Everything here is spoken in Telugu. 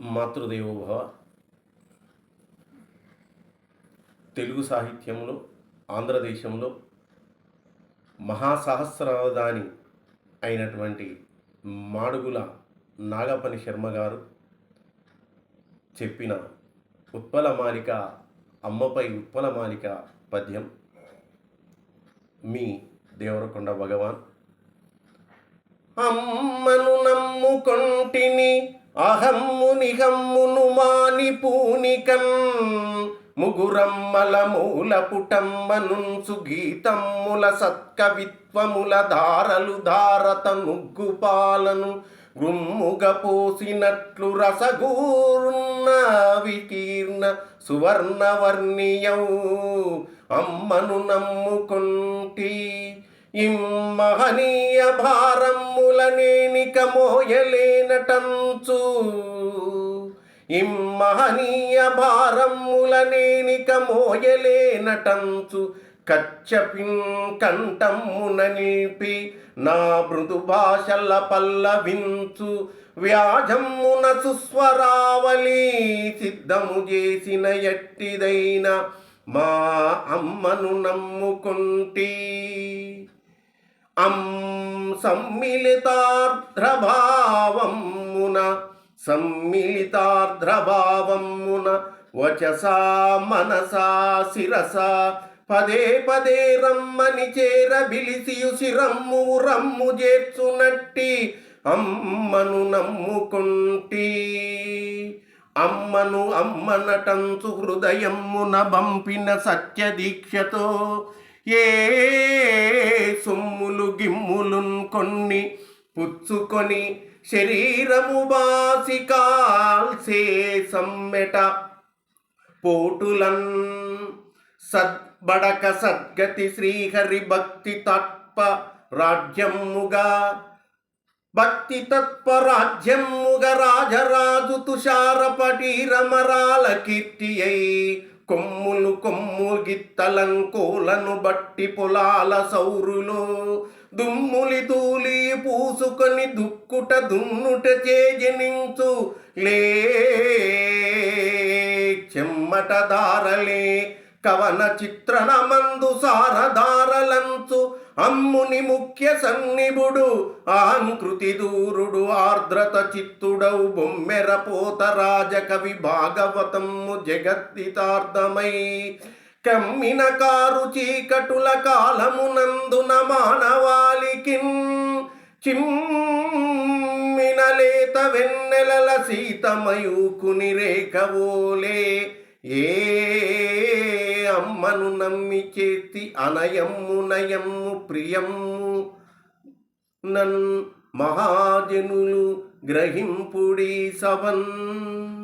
మాతృదేవోభవ. తెలుగు సాహిత్యంలో ఆంధ్రదేశంలో మహాసహస్రావధాని అయినటువంటి మాడుగుల నాగపని శర్మ గారు చెప్పిన ఉత్పలమాలిక అమ్మపై ఉత్పలమాలిక పద్యం మీ దేవరకొండ భగవాన్. అమ్మను నమ్ముకొంటిని అహం నిహమ్మును మాని పూనికన్ ముగురమ్మల మూల పుటమ్మనుంచు గీతమ్ముల సత్కవిత్వముల ధారలు ధారత ముగ్గుపాలను గుమ్ముగ పోసినట్లు రసగూర్ణ వికీర్ణ సువర్ణవర్ణియౌ అమ్మను నమ్ముకుంటీ ఇమ్మహనీయ భారములనేనిక మోయలేనటంచు ఇమ్మహనీయ భారములనేనిక మోయలేనటంచు కచ్చపిన్ కంఠమ్మున నిలిపి నా మృదు భాషల పల్లవించు వ్యాజమ్మున సుస్వరావళి సిద్ధము చేసిన ఎట్టిదైన మా అమ్మను నమ్ముకుంటీ. అం సమ్మిళితార్ధ్రభావమున సమ్మిళితార్ధ్రభావమున వచసా మనసా శిరస పదే పదే రమ్మని చేర బిలిసియు శిరమ్ము రమ్ము చేర్చునట్టి అమ్మను నమ్ముకుంటీ. అమ్మను అమ్మనటంచు హృదయమ్మున బంపిన సత్య దీక్షతో ఏ కిమ్ములున్ కొన్ని పుచ్చుకొని శరీరము బాసి కాల్సే సమ్మెట. పోటులన్ సద్బడక సద్గతి శ్రీహరి భక్తి తత్ప రాజ్యముగా. భక్తి తత్పరాజ్యముగ రాజరాజు తుషార పటీరమరాల కీర్తి అయి కొమ్ములు కొమ్ము గిత్తలంకోలను బట్టి పొలాల సౌరులో దుమ్ములి తూలి పూసుకొని దుక్కుట దున్నుట చేజనించు లే చెమ్మట దారలే కవన చిత్రణ మందు అమ్ముని ముఖ్య సన్నిభుడు ఆంకృతి దూరుడు ఆర్ద్రత చిత్తుడౌ బొమ్మెర పోత రాజకవి భాగవతము జగద్దితార్థమై. కమ్మిన కారు చీకటుల కాలమునందున మానవాళికిన్. చిమ్మిన లేత వెన్నెలల సీతమయూకుని రేఖవోలే ఏ అమ్మను నమ్మి చేతి అనయమ్ము నయమ్ము ప్రియమ్ము. నన్ మహాజనులు గ్రహింపుడి సవన్.